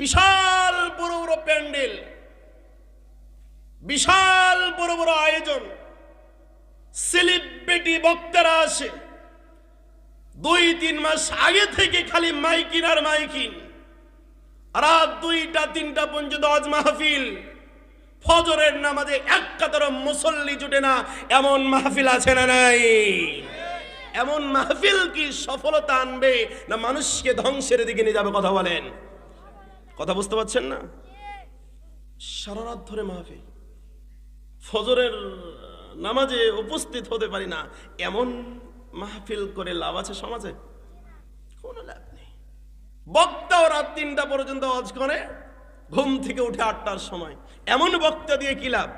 বিশাল বড় বড় প্যান্ডেল, বিশাল বড় বড় আয়োজন। সেলিব্রিটি বক্তারা আসে। দুই, তিন মাস আগে থেকে খালি মাইকিন আর মাইকিন। রাত দুইটা, তিনটা পর্যন্ত আজ মাহফিল। ফজরের নামাজে এক কাতার মুসল্লি জুটে না। এমন মাহফিল আছে না নাই? এমন মাহফিল কি সফলতা আনবে না মানুষকে ধ্বংসের দিকে নিয়ে যাবে কথা বলেন? কথা বুঝতে পারছেন না? সারা রাত ধরে মাহফিল। ফজরের নামাজে উপস্থিত হতে পারি না। এমন মাহফিল করে লাভ আছে সমাজে? কোনো লাভ নেই। বক্তাও রাত তিনটা পর্যন্ত অজ করে, ঘুম থেকে উঠে আটটার সময়। এমন বক্তা দিয়ে কি লাভ?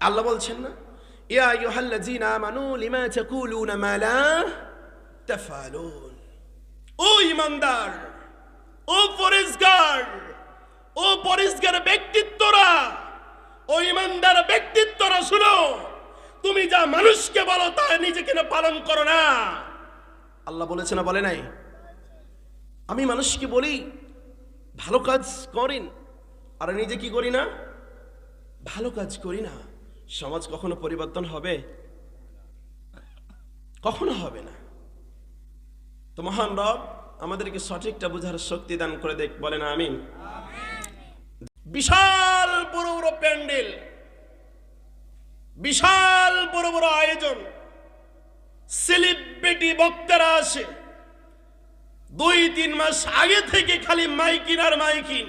আল্লাহ বলছেন না? ইয়া আইয়ুহাল্লাযীনা আমানু লিমা তাকুলুনা মা লা তাফআলুন ও ইমানদার! ও পরিষ্কার ও পরিষ্কার ব্যক্তিত্বরা, ও ইমানদার ব্যক্তিত্বরা, শুনো, তুমি যা মানুষকে বলো তা নিজেকে না পালন করো না। আল্লাহ বলেছে না, বলে নাই? আমি মানুষকে বলি, ভালো কাজ করেন, আর নিজে কি করি না? ভালো কাজ করি না। সমাজ কখনো পরিবর্তন হবে? কখনো হবে না। তো মহান রব আমাদেরকে সঠিকটা বোঝার শক্তি দান করে দেখ, বলেন আমিন। বিশাল বড় বড় প্যান্ডেল, বিশাল বড় বড় আয়োজন সেলিব্রিটি বক্তারা আসে। দুই, তিন মাস আগে থেকে খালি মাইকিন আর মাইকিন।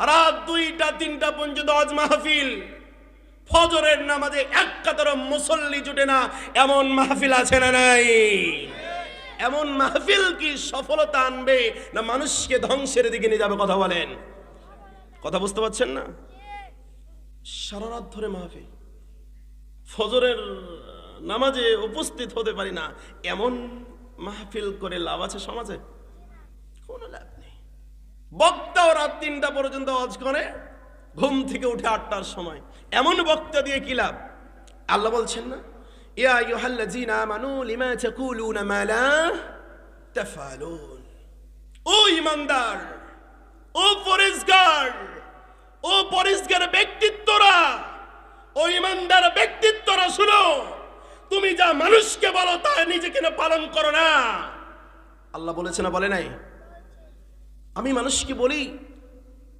রাত দুইটা, তিনটা পর্যন্ত আজ মাহফিল। ফজরের নামাজে এক কাতার মুসল্লি জুটে না, এমন মাহফিল আছে না নাই? এমন মাহফিল কি সফলতা আনবে না মানুষকে ধ্বংসের দিকে নিয়ে যাবে কথা বলেন? কথা বুঝতে পারছেন না? সারা রাত ধরে মাহফিল। ফজরের নামাজে উপস্থিত হতে পারি না। এমন মাহফিল করে লাভ আছে সমাজে? কোনো লাভ নেই। বক্তাও রাত তিনটা পর্যন্ত অজ করে, ঘুম থেকে উঠে আটটার সময়। এমন বক্তা দিয়ে কি লাভ? আল্লাহ বলছেন না? ইয়া আইয়ুহাল্লাযীনা আমানু লিমা তাকুলুনা মা লা তাফআলুন ও ইমানদার, ও পরিষ্কার ও পরিষ্কার ব্যক্তিত্বরা, ও ইমানদার ব্যক্তিত্বরা শুনো, তুমি যা মানুষকে বলো তা নিজেকে না পালন করো না। আল্লাহ বলেছে না বলে নাই? আমি মানুষকে বলি,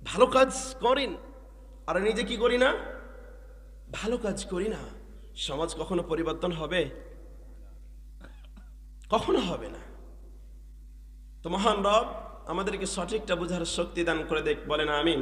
ভালো কাজ করেন, আর নিজে কি করি না? ভালো কাজ করি না। সমাজ কখনো পরিবর্তন হবে? কখনো হবে না। তো মহান রব আমাদেরকে সঠিকটা বোঝার শক্তি দান করে দেখ, বলেন আমিন।